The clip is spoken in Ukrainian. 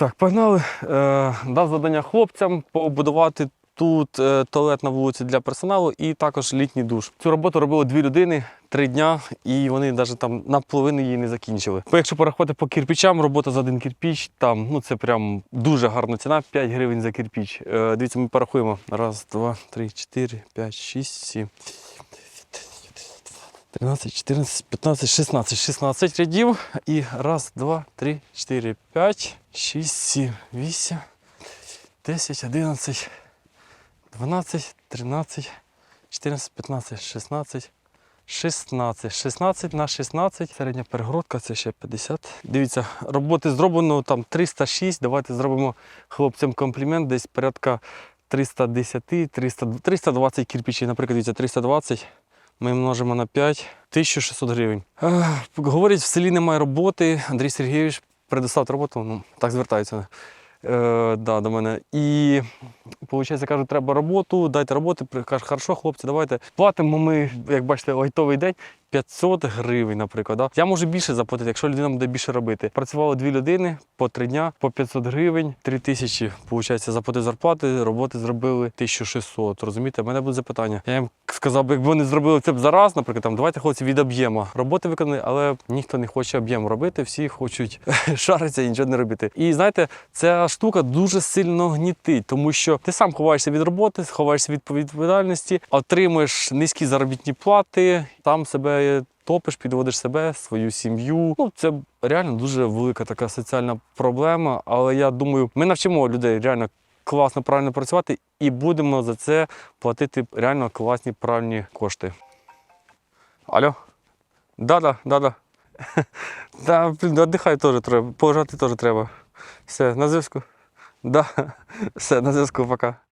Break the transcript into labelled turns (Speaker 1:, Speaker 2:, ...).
Speaker 1: Так, погнали. Е, дав завдання хлопцям побудувати тут е, туалет на вулиці для персоналу і також літній душ. Цю роботу робили дві людини три дня, і вони навіть там наполовину її не закінчили. Бо якщо порахувати по кирпичам, робота за один кирпіч, там ну це прям дуже гарна ціна 5 гривень за кирпіч. Е, дивіться, ми порахуємо. Раз, два, три, чотири, п'ять, шість, сім. 13, 14, 15, 16. 16 рядів. І раз, два, три, чотири, п'ять, шість, сім, вісім, 10, 11, 12, 13, 14, 15, 16, 16. 16 на 16. Середня перегородка це ще 50. Дивіться, роботи зроблено там 306. Давайте зробимо хлопцям комплімент. Десь порядка 310, 300, 320 кирпичів. Наприклад, дивіться, 320. Ми множимо на 5, 1600 гривень. Ех, говорять, в селі немає роботи. Андрій Сергійович предоставив роботу, ну так звертаються. Е, да, до мене. І виходить, кажуть, треба роботу, дайте роботу. Кажуть, хорошо, хлопці, давайте. Платимо ми, як бачите, лайтовий день 500 гривень, наприклад. Да? Я можу більше заплатити, якщо людина буде більше робити. Працювали дві людини по три дня, по 500 гривень, 3 тисячі, виходить, заплатив зарплати, роботи зробили 1600. Розумієте, У мене буде запитання. Я їм сказав якби вони зробили це б зараз, наприклад, там давайте хлопці від об'єму. Роботи виконані, але ніхто не хоче об'єм робити, всі хочуть шаритися і нічого не робити. І знаєте, ця штука дуже сильно гнітить, тому що ти сам ховаєшся від роботи, ховаєшся від відповідальності, отримуєш низькі заробітні плати, там себе топиш, підводиш себе, свою сім'ю. Ну це реально дуже велика така соціальна проблема. Але я думаю, ми навчимо людей реально класно правильно працювати і будемо за це платити реально класні правильні кошти. Алло? Да-да, да-да. Да, блін, віддихай теж треба, полежати теж треба. Все, на зв'язку. Да. Все, на зв'язку, пока.